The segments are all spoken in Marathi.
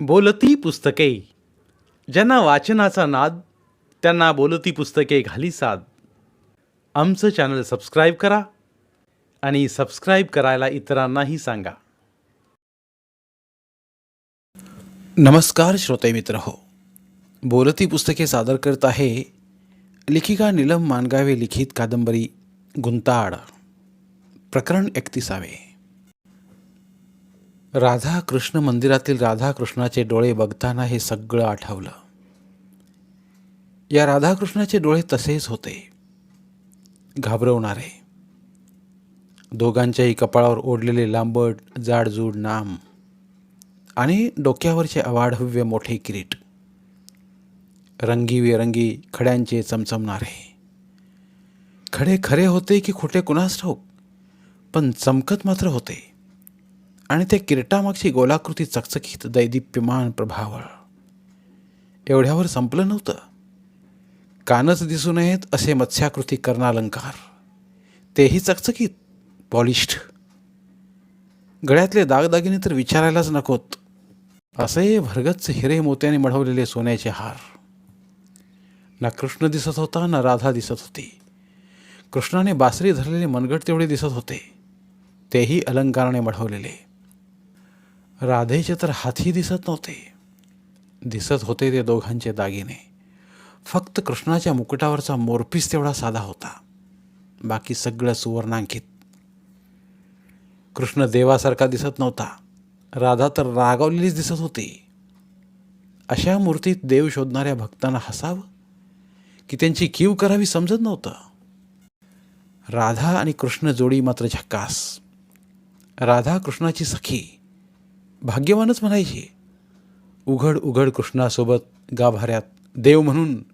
बोलती पुस्तके. ज्यांना वाचनाचा नाद त्यांना बोलती पुस्तके घाली साद. आमचं चॅनल सबस्क्राईब करा आणि सबस्क्राईब करायला इतरांनाही सांगा. नमस्कार श्रोते मित्र हो. बोलती पुस्तके सादर करत आहे लेखिका नीलम मानगावे लिखित कादंबरी गुंताड. प्रकरण एकतीसावे. राधा कृष्ण मंदिरातील राधाकृष्णाचे डोळे बघताना हे सगळं आठवलं. या राधाकृष्णाचे डोळे तसेच होते. घाबरवणारे. दोघांच्याही कपाळावर ओढलेले लांबट जाडजूड नाम आणि डोक्यावरचे अवाढव्य मोठे किरीट. रंगीबेरंगी खड्यांचे चमचमणारे. खडे खरे होते की खोटे कुणास ठाऊक? पण चमकत मात्र होते. आणि त्या किरटामागची गोलाकृती चकचकीत दैदिप्यमान प्रभावळ. एवढ्यावर संपलं नव्हतं. कानच दिसू नयेत असे मत्स्याकृती कर्णालंकार. तेही चकचकीत पॉलिश्ड. गळ्यातले दागदागिने तर विचारायलाच नकोत. असे भरगच्च हिरे मोत्याने मढवलेले सोन्याचे हार. ना कृष्ण दिसत होता ना राधा दिसत होती. कृष्णाने बासरी धरलेले मनगट तेवढे दिसत होते. तेही अलंकाराने मढवलेले. राधेचे तर हातही दिसत नव्हते. दिसत होते ते दोघांचे दागिने. फक्त कृष्णाच्या मुकुटावरचा मोरपीस तेवढा साधा होता. बाकी सगळं सुवर्णांकित. कृष्ण देवासारखा दिसत नव्हता. राधा तर रागावलेलीच दिसत होती. अशा मूर्तीत देव शोधणाऱ्या भक्तांना हसावं? की त्यांची कीव करावी समजत नव्हतं? राधा आणि कृष्ण जोडी मात्र झक्कास. राधा कृष्णाची सखी. भाग्यवानच म्हणायची. उघड उघड कृष्णासोबत गाभाऱ्यात देव म्हणून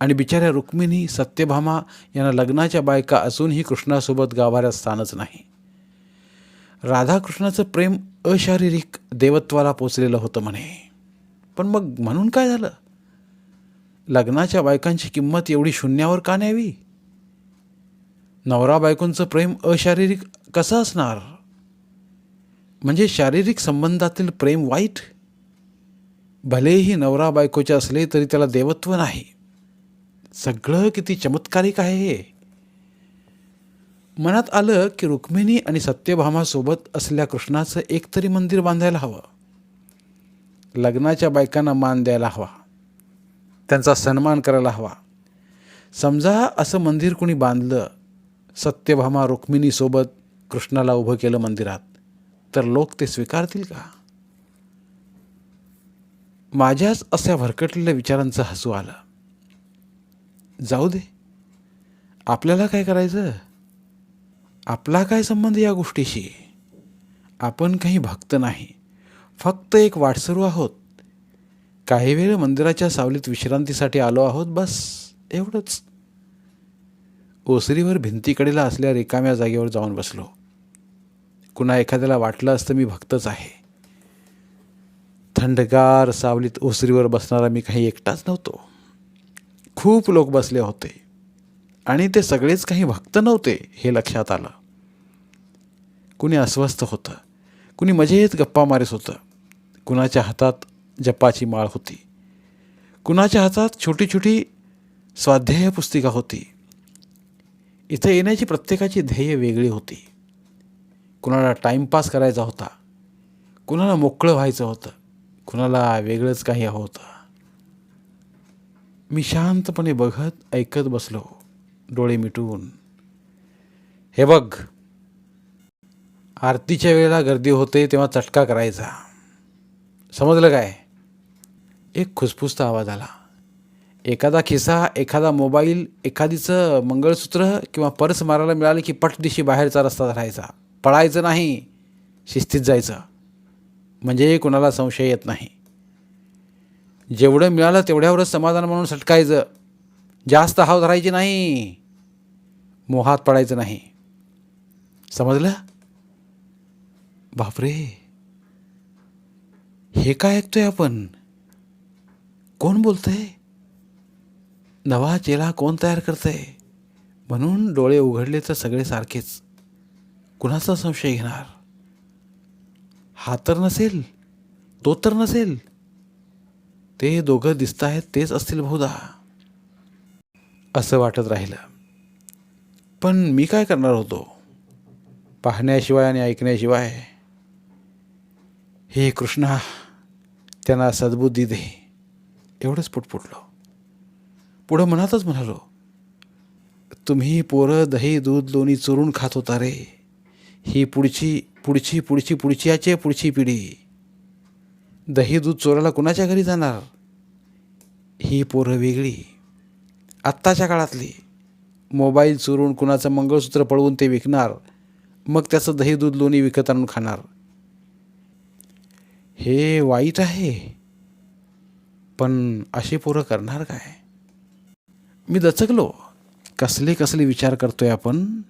आणि बिचाऱ्या रुक्मिणी सत्यभामा यांना लग्नाच्या बायका असूनही कृष्णासोबत गाभाऱ्यात स्थानच नाही. राधाकृष्णाचं प्रेम अशारीरिक देवत्वाला पोचलेलं होतं म्हणे. पण मग म्हणून काय झालं? लग्नाच्या बायकांची किंमत एवढी शून्यावर का न्यावी? नवरा बायकोंचं प्रेम अशारीरिक कसं असणार? म्हणजे शारीरिक संबंधातील प्रेम वाईट? भलेही नवरा बायकोचे असले तरी त्याला देवत्व नाही. सगळं किती चमत्कारिक आहे हे. मनात आलं की रुक्मिणी आणि सत्यभामासोबत असलेल्या कृष्णाचं एकतरी मंदिर बांधायला हवं. लग्नाच्या बायकांना मान द्यायला हवा. त्यांचा सन्मान करायला हवा. समजा असं मंदिर कोणी बांधलं सत्यभामा रुक्मिणीसोबत कृष्णाला उभं केलं मंदिरात. तर लोक ते स्वीकारतील का? माझ्याच अशा भरकटलेल्या विचारांचं हसू आलं. जाऊ दे. आपल्याला काय करायचं? आपला काय संबंध या गोष्टीशी? आपण काही भक्त नाही. फक्त एक वाटसरू आहोत. काही वेळ मंदिराच्या सावलीत विश्रांतीसाठी आलो आहोत बस एवढंच. ओसरीवर भिंतीकडेला असल्या रिकाम्या जागेवर जाऊन बसलो. कुणा एखाद्याला वाटलं असतं मी भक्तच आहे. थंडगार सावलीत ओसरीवर बसणारा मी काही एकटाच नव्हतो. खूप लोक बसले होते. आणि ते सगळेच काही भक्त नव्हते हे लक्षात आलं. कुणी अस्वस्थ होतं. कुणी मजेत गप्पा मारत होतं. कुणाच्या हातात जपाची माळ होती. कुणाच्या हातात छोटी छोटी स्वाध्याय पुस्तिका होती. इथं येण्याची प्रत्येकाची ध्येय वेगळी होती. कुणाला टाईमपास करायचा होता कुणाला मोकळं व्हायचं होतं कुणाला वेगळंच काही हवं होतं. मी शांतपणे बघत ऐकत बसलो डोळे मिटून. हे बघ आरतीच्या वेळेला गर्दी होते तेव्हा चटका करायचा. समजलं काय? एक खुसफुसता आवाज आला. एखादा खिसा एखादा मोबाईल एखादीचं मंगळसूत्र किंवा पर्स मारायला मिळालं की पटदिशी बाहेरचा रस्ता धरायचा. पळायचं नाही शिस्तीत जायचं. म्हणजे कुणाला संशय येत नाही. जेवढं मिळालं तेवढ्यावरच समाधान म्हणून सटकायचं. जास्त हाव धरायची नाही. मोहात पडायचं नाही. समजलं? बापरे. हे काय ऐकतोय आपण? कोण बोलतंय? नवा चेला कोण तयार करतंय? म्हणून डोळे उघडले तर सगळे सारखेच. कुणाचा संशय घेणार? हा तर नसेल तो तर नसेल. ते दोघं दिसत आहेत तेच असतील बहुधा. असं वाटत राहिलं. पण मी काय करणार होतो? पाहण्याशिवाय आणि ऐकण्याशिवाय. हे कृष्णा त्यांना सद्बुद्धी दे. एवढंच पुटपुटलो पुढं मनातच म्हणालो तुम्ही पोरं दही दूध लोणी चोरून खात होता रे. ही पुढची पुढची पुढची पुढची याची पुढची पिढी. दही दूध चोराला कुणाच्या घरी जाणार? ही पोरं वेगळी. आत्ताच्या काळातली. मोबाईल चोरून कुणाचं मंगळसूत्र पळवून ते विकणार. मग त्याचं दही दूध लोणी विकत आणून खाणार. हे वाईट आहे. पण अशी पोरं करणार काय? मी दचकलो. कसले कसले विचार करतोय आपण?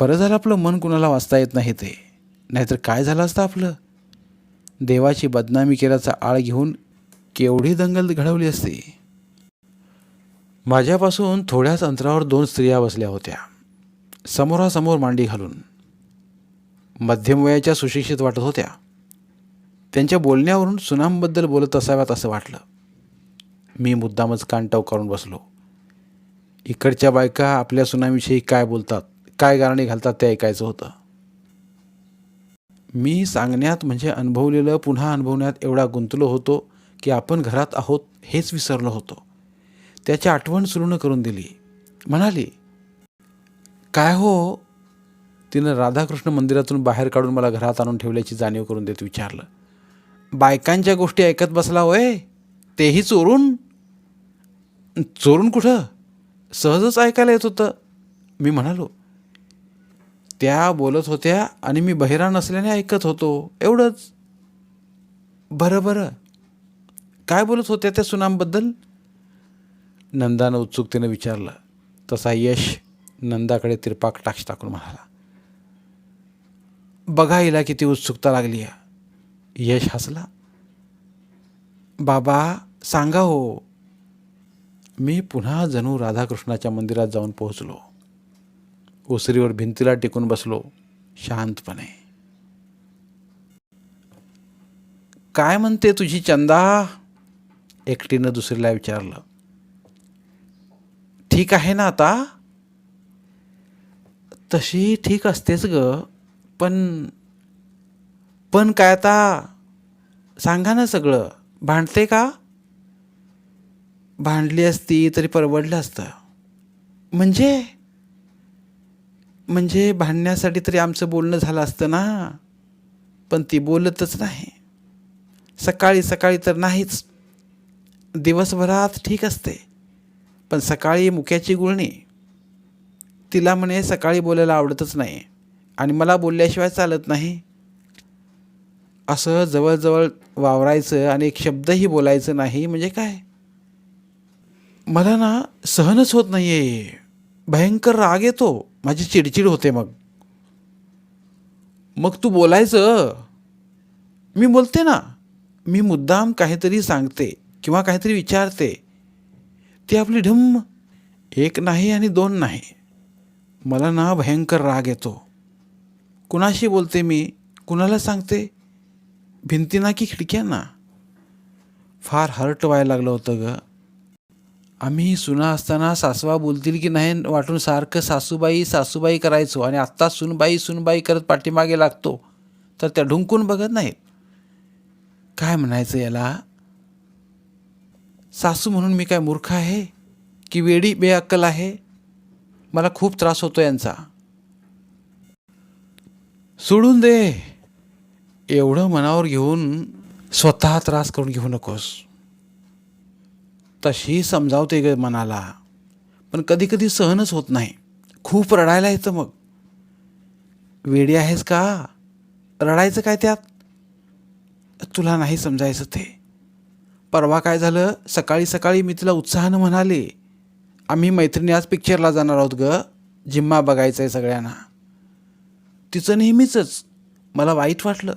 बरं झालं आपलं मन कुणाला वाचता येत नाही ते. नाहीतर काय झालं असतं आपलं? देवाची बदनामी केल्याचा आळ घेऊन केवढी दंगल घडवली असती? माझ्यापासून थोड्याच अंतरावर दोन स्त्रिया बसल्या होत्या. समोरासमोर मांडी घालून. मध्यम वयाच्या सुशिक्षित वाटत होत्या. त्यांच्या बोलण्यावरून सुनामबद्दल बोलत असाव्यात असं वाटलं. मी मुद्दामच कान करून बसलो. इकडच्या बायका आपल्या सुनाविषयी काय बोलतात? काय गाणी घालतात ते ऐकायचं होतं. मी सांगण्यात म्हणजे अनुभवलेलं पुन्हा अनुभवण्यात एवढा गुंतलो होतो की आपण घरात आहोत हेच विसरलो होतो. त्याची आठवण सुरू करून दिली. म्हणाली काय हो? तिनं राधाकृष्ण मंदिरातून बाहेर काढून मला घरात आणून ठेवल्याची जाणीव करून देत विचारलं. बायकांच्या गोष्टी ऐकत बसला होय? तेही चोरून? चोरून कुठं? सहजच ऐकायला येत होतं. मी म्हणालो त्या बोलत होत्या आणि मी बहिरा नसल्याने ऐकत होतो. एवढंच. बरं बरं. काय बोलत होत्या त्या सुनामबद्दल नंदानं उत्सुकतेनं विचारलं. तसा यश नंदाकडे तिरपाक टाक्ष टाकून म्हणाला. बघा हिला किती उत्सुकता लागली आहे. यश हसला. बाबा सांगा हो. मी पुन्हा जणू राधाकृष्णाच्या मंदिरात जाऊन पोहोचलो. ओसरीवर भिंतीला टेकून बसलो शांतपणे. काय म्हणते तुझी चंदा? एकटीनं दुसरीला विचारलं. ठीक आहे ना आता? तशी ठीक असतेच ग पण पण काय आता? सांगा ना सगळं. भांडते का? भांडली असती तरी परवडलं असतं. म्हणजे? म्हणजे भांडण्यासाठी तरी आमचं बोलणं झालं असतं ना. पण ती बोलतच नाही. सकाळी सकाळी तर नाहीच. दिवसभरात ठीक असते. पण सकाळी मुक्याची गुळणी. तिला म्हणे सकाळी बोलायला आवडतच नाही. आणि मला बोलल्याशिवाय चालत नाही. असं जवळजवळ वावरायचं आणि एक शब्दही बोलायचं नाही म्हणजे काय? मला ना सहनच होत नाही आहे भयंकर राग येतो. माझी चिडचिड होते मग. मग तू बोलायचं. मी बोलते ना. मी मुद्दाम काहीतरी सांगते किंवा काहीतरी विचारते. ती आपली ढम्म एक नाही आणि दोन नाही. मला ना भयंकर राग येतो. कुणाशी बोलते मी? कुणाला सांगते? भिंतींना की खिडक्यांना? फार हर्ट व्हायला लागलं होतं गं. आम्ही सुना असताना सासवा बोलतील की नाही वाटून सारखं सासूबाई सासूबाई करायचो आणि आत्ता सुनबाई सुनबाई करत पाठीमागे लागतो. तर त्या ढुंकून बघत नाहीत. काय म्हणायचं याला? सासू म्हणून मी काय मूर्ख आहे? की वेडी बेअक्कल आहे? मला खूप त्रास होतो यांचा. सोडून दे. एवढं मनावर घेऊन स्वतः त्रास करून घेऊ नकोस. तशी समजावते ग मनाला. पण कधी कधी सहनच होत नाही. खूप रडायला येतं मग. वेडी आहेस का? रडायचं काय त्यात? तुला नाही समजायचं ते. परवा काय झालं? सकाळी सकाळी मी तिला उत्साहानं म्हणाले आम्ही मैत्रिणी आज पिक्चरला जाणार आहोत ग. जिम्मा बघायचं आहे सगळ्यांना. तिचं नेहमीचंच. मला वाईट वाटलं.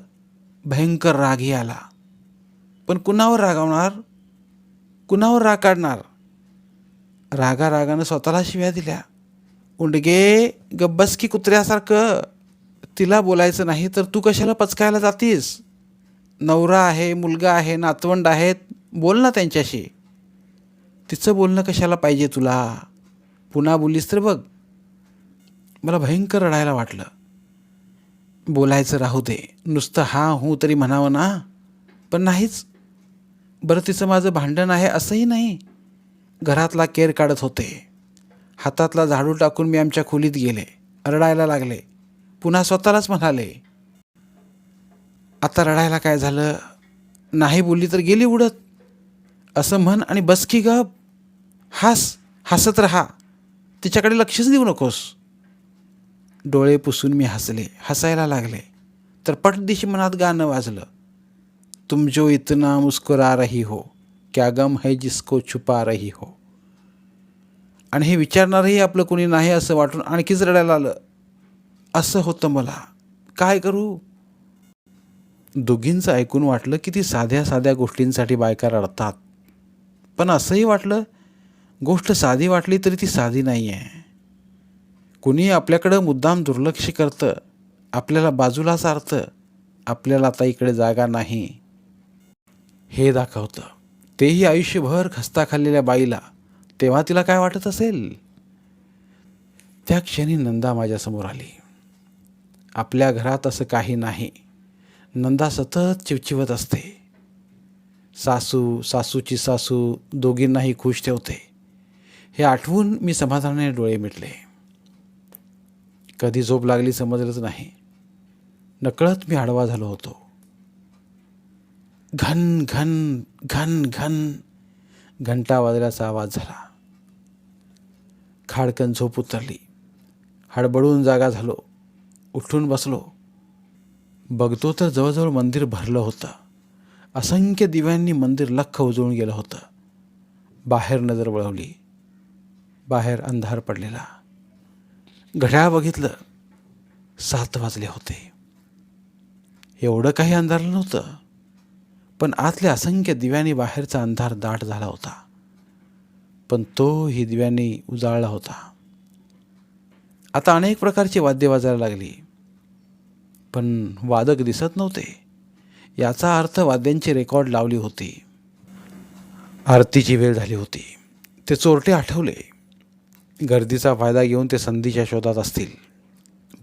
भयंकर रागही आला. पण कुणावर रागावणार? कुणावर राग काढणार? रागा रागानं स्वतःला शिव्या दिल्या. उंडगे गब्बस की कुत्र्यासारखं तिला बोलायचं नाही तर तू कशाला पचकायला जातीस? नवरा आहे मुलगा आहे नातवंड आहेत बोल ना त्यांच्याशी. तिचं बोलणं कशाला पाहिजे तुला? पुन्हा बोललीस तर बघ. मला भयंकर रडायला वाटलं. बोलायचं राहू दे. नुसतं हा हूं तरी म्हणावं ना. पण नाहीच बरं तिचं माझं भांडण आहे असंही नाही. घरातला केर काढत होते. हातातला झाडू टाकून मी आमच्या खोलीत गेले. रडायला लागले. पुन्हा स्वतःलाच म्हणाले आता रडायला काय झालं? नाही बोलली तर गेली उडत. असं म्हण आणि बस की गप. हास हसत राहा. तिच्याकडे लक्षच देऊ नकोस. डोळे पुसून मी हसले. हसायला लागले. तर पटदिशी मनात गाणं वाजलं. तुम जो इतना मुस्कुरा रही हो क्या गम है जिसको छुपा रही हो? आणि हे विचारणारही आपलं कोणी नाही असं वाटून आणखीच रडायला आलं. असं होतं मला. काय करू? दोघींचं ऐकून वाटलं की ती साध्या साध्या गोष्टींसाठी बायका रडतात. पण असंही वाटलं गोष्ट साधी वाटली तरी ती साधी नाही आहे कुणी आपल्याकडं मुद्दाम दुर्लक्ष करतं आपल्याला बाजूला सारतं आपल्याला आता इकडे जागा नाही. हे दाखवतं. तेही आयुष्यभर खस्ता खाल्लेल्या बाईला तेव्हा तिला काय वाटत असेल? त्या क्षणी नंदा माझ्यासमोर आली. आपल्या घरात असं काही नाही. नंदा सतत चिवचिवत असते. सासू सासूची सासू दोघींनाही खुश ठेवते. हे आठवून मी समाधानाने डोळे मिटले. कधी झोप लागली समजलंच नाही. नकळत मी आडवा झालो होतो. घन घन घन घन. घंटा वाजल्याचा आवाज झाला. खाडकन झोप उतरली. हडबडून जागा झालो. उठून बसलो. बघतो तर जवळजवळ मंदिर भरलं होतं. असंख्य दिव्यांनी मंदिर लख्ख उजळून गेलं होतं. बाहेर नजर वळवली. बाहेर अंधार पडलेला. घड्याळ बघितलं. सात वाजले होते. एवढं काही अंधारलं नव्हतं. पण आतल्या असंख्य दिव्यांनी बाहेरचा अंधार दाट झाला होता. पण तोही दिव्यांनी उजाळला होता. आता अनेक प्रकारची वाद्य वाजायला लागली. पण वादक दिसत नव्हते. याचा अर्थ वाद्यांची रेकॉर्ड लावली होती. आरतीची वेळ झाली होती. ते चोरटे आठवले. गर्दीचा फायदा घेऊन ते संधीच्या शोधात असतील.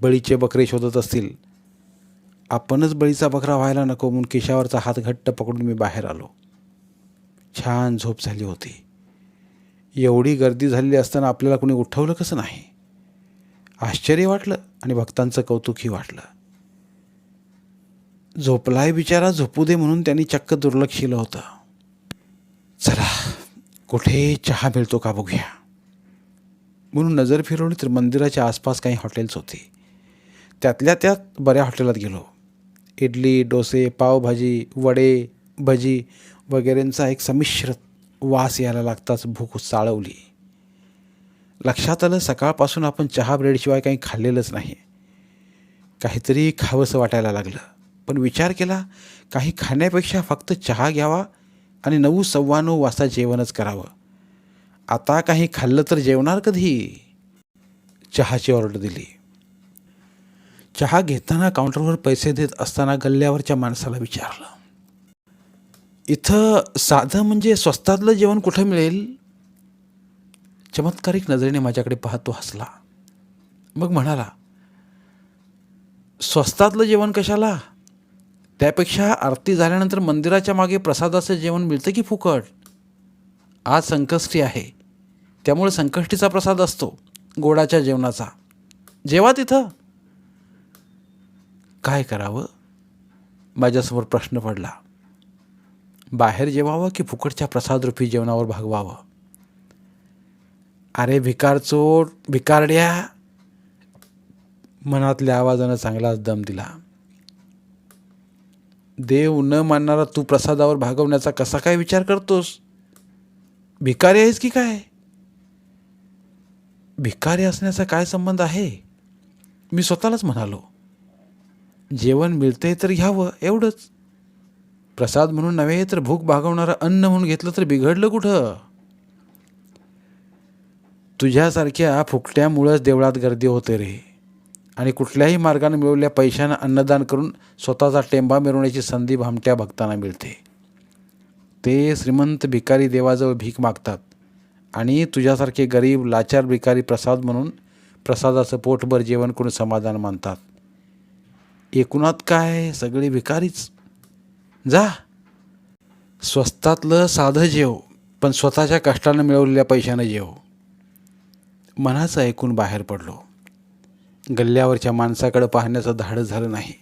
बळीचे बकरे शोधत असतील. आपणच बळीचा बकरा व्हायला नको म्हणून केशावरचा हात घट्ट पकडून मी बाहेर आलो. छान झोप झाली होती. एवढी गर्दी झालेली असताना आपल्याला कोणी उठवलं कसं नाही? आश्चर्य वाटलं आणि भक्तांचं कौतुकही वाटलं. झोपलाय बिचारा झोपू दे म्हणून त्यांनी चक्क दुर्लक्ष केलं होतं. चला कुठे चहा मिळतो का बघूया. म्हणून नजर फिरवली तर मंदिराच्या आसपास काही हॉटेल्स होती. त्यातल्या त्यात बऱ्या हॉटेलात गेलो. इडली डोसे पावभाजी वडे भजी वगैरेंचा एक संमिश्र वास यायला लागताच भूक चाळवली. लक्षात आलं सकाळपासून आपण चहा ब्रेडशिवाय काही खाल्लेलंच नाही. काहीतरी खावंसं वाटायला लागलं. पण विचार केला काही खाण्यापेक्षा फक्त चहा घ्यावा आणि नऊ सव्वा नऊ वाजता जेवणच करावं. आता काही खाल्लं तर जेवणार कधी? चहाची ऑर्डर दिली. चहा घेताना काउंटरवर पैसे देत असताना गल्ल्यावरच्या माणसाला विचारलं. इथं साधं म्हणजे स्वस्तातलं जेवण कुठं मिळेल? चमत्कारिक नजरेने माझ्याकडे पाहतो हसला. मग म्हणाला स्वस्तातलं जेवण कशाला? त्यापेक्षा आरती झाल्यानंतर मंदिराच्या मागे प्रसादाचं जेवण मिळतं की फुकट? आज संकष्टी आहे. त्यामुळे संकष्टीचा प्रसाद असतो गोडाच्या जेवणाचा. जेवा तिथं. काय करावं? माझ्यासमोर प्रश्न पडला. बाहेर जेवावं की फुकटच्या प्रसादरूपी जेवणावर भागवावं? अरे भिकारचोट भिकारड्या! मनातल्या आवाजानं चांगलाच दम दिला. देव न मानणारा तू प्रसादावर भागवण्याचा कसा काय विचार करतोस? भिकारी आहेस की काय? भिकारी असण्याचा काय संबंध आहे? मी स्वतःलाच म्हणालो. जेवण मिळते तर घ्यावं एवढंच. प्रसाद म्हणून नव्हे तर भूक भागवणारं अन्न म्हणून घेतलं तर बिघडलं कुठं? तुझ्यासारख्या फुकट्यामुळंच देवळात गर्दी होते रे. आणि कुठल्याही मार्गाने मिळवलेल्या पैशानं अन्नदान करून स्वतःचा टेंबा मिरवण्याची संधी भामट्या भक्तांना मिळते. ते श्रीमंत भिकारी देवाजवळ भीक मागतात. आणि तुझ्यासारखे गरीब लाचार भिकारी प्रसाद म्हणून प्रसादाचं पोटभर जेवण करून समाधान मानतात. एकूणात काय? सगळे भिकारीच. जा. स्वस्तातलं साधं जेव पण स्वतःच्या कष्टानं मिळवलेल्या पैशानं जेव. मनाचं ऐकून बाहेर पडलो. गल्ल्यावरच्या माणसाकडे पाहण्याचं धाडस झालं नाही.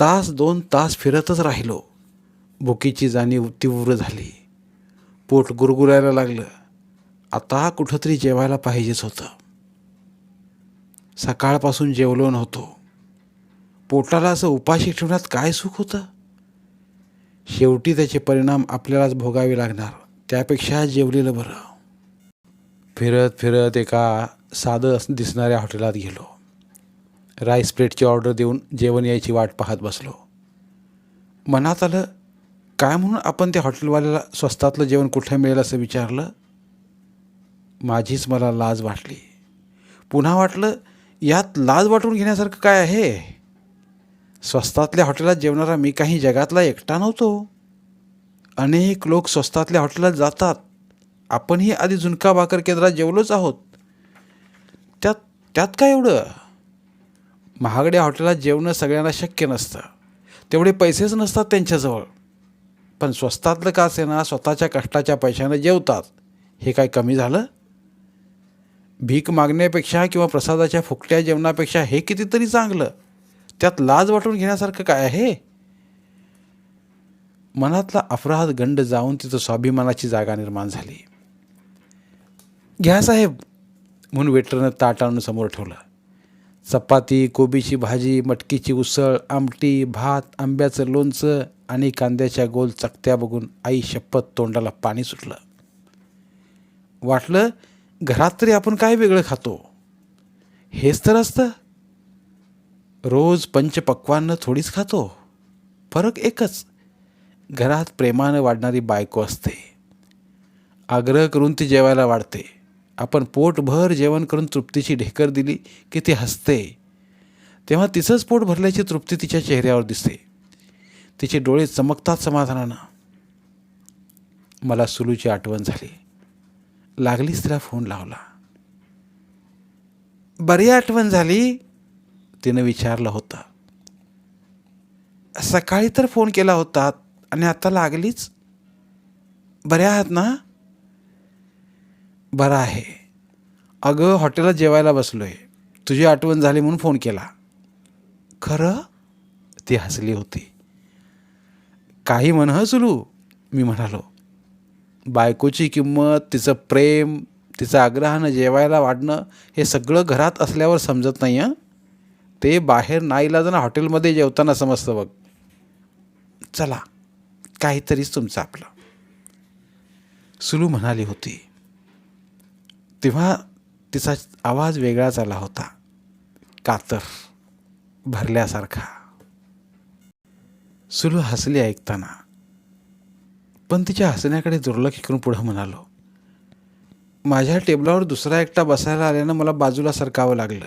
तास दोन तास फिरतच राहिलो. भुकीची जाणीव तीव्र झाली. पोट गुरगुरायला लागलं. आता कुठंतरी जेवायला पाहिजेच होतं. सकाळपासून जेवलो नव्हतो. पोटाला असं उपाशी ठेवण्यात काय सुख होतं? शेवटी त्याचे परिणाम आपल्यालाच भोगावे लागणार. त्यापेक्षा जेवलेलं बरं. फिरत फिरत एका साधं दिसणाऱ्या हॉटेलात गेलो. राईस प्लेटची ऑर्डर देऊन जेवण यायची वाट पाहत बसलो. मनात आलं काय म्हणून आपण त्या हॉटेलवाल्याला स्वस्तातलं जेवण कुठे मिळेल असं विचारलं? माझीच मला लाज वाटली. पुन्हा वाटलं यात लाज वाटून घेण्यासारखं काय आहे? स्वस्तातल्या हॉटेलात जेवणारा मी काही जगातला एकटा नव्हतो. अनेक लोक स्वस्तातल्या हॉटेलात जातात. आपणही आधी झुणका भाकर केंद्रात जेवलोच आहोत. त्यात त्यात काय एवढं? महागड्या हॉटेलात जेवणं सगळ्यांना शक्य नसतं. तेवढे पैसेच नसतात त्यांच्याजवळ. पण स्वस्तातलं का असेना स्वतःच्या कष्टाच्या पैशानं जेवतात? हे काय कमी झालं? भीक मागण्यापेक्षा किंवा प्रसादाच्या फुकट्या जेवणापेक्षा हे कितीतरी चांगलं. त्यात लाज वाटून घेण्यासारखं काय आहे? मनातला अपराध गंड जाऊन तिथं स्वाभिमानाची जागा निर्माण झाली. घ्या साहेब म्हणून वेटरनं ताट आणून समोर ठेवलं. चपाती कोबीची भाजी मटकीची उसळ आमटी भात आंब्याचं लोणचं आणि कांद्याच्या गोल चकत्या बघून आई शपथ तोंडाला पाणी सुटलं. वाटलं घरात तरी आपण काय वेगळं खातो? हेच तर असतं. रोज पंचपक्वांनं थोडीच खातो. फरक एकच. घरात प्रेमानं वाढणारी बायको असते. आग्रह करून ती जेवायला वाढते. आपण पोटभर जेवण करून तृप्तीची ढेकर दिली की ती हसते. तेव्हा तिचंच पोट भरल्याची तृप्ती तिच्या चेहऱ्यावर दिसते. तिचे डोळे चमकतात समाधानानं. मला सुलूची आठवण झाली. लागलीच तिला फोन लावला. बरी आठवण झाली. तिनं विचारलं होतं. सकाळी तर फोन केला होता आणि आता लागलीच. बऱ्या आहात ना? बरं आहे. अगं हॉटेलात जेवायला बसलोय. तुझी आठवण झाली म्हणून फोन केला. खरं? ती हसली होती. काही म्हण हं मी म्हणालो. बायकोची किंमत तिचं प्रेम तिचं आग्रहानं जेवायला वाढणं हे सगळं घरात असल्यावर समजत नाही आहे ते बाहेर नाईलाजानं हॉटेलमध्ये जेवताना समजतं बघ. चला काहीतरीच तुमचं आपलं. सुलू म्हणाली होती. तेव्हा तिचा आवाज वेगळाच आला होता. कातर भरल्यासारखा. सुलू हसली ऐकताना. पण तिच्या हसण्याकडे दुर्लक्ष करून पुढं म्हणालो माझ्या टेबलावर दुसरा एकटा बसायला आल्यानं मला बाजूला सरकावं लागलं.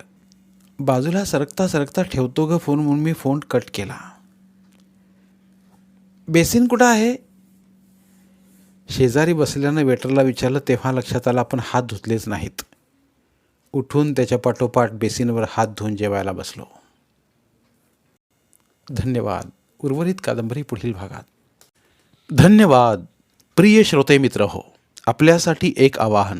बाजूला सरकता सरकता ठेवतो ग फोन म्हणून मी फोन कट केला. बेसिन कुठं आहे? शेजारी बसल्यानं वेटरला विचारलं तेव्हा लक्षात आलं आपण हात धुतलेच नाहीत. उठून त्याच्या पाठोपाठ बेसिनवर हात धुवून जेवायला बसलो. धन्यवाद. उर्वरित कादंबरी पुढील भागात. धन्यवाद. प्रिय श्रोते मित्र हो आपल्यासाठी एक आवाहन.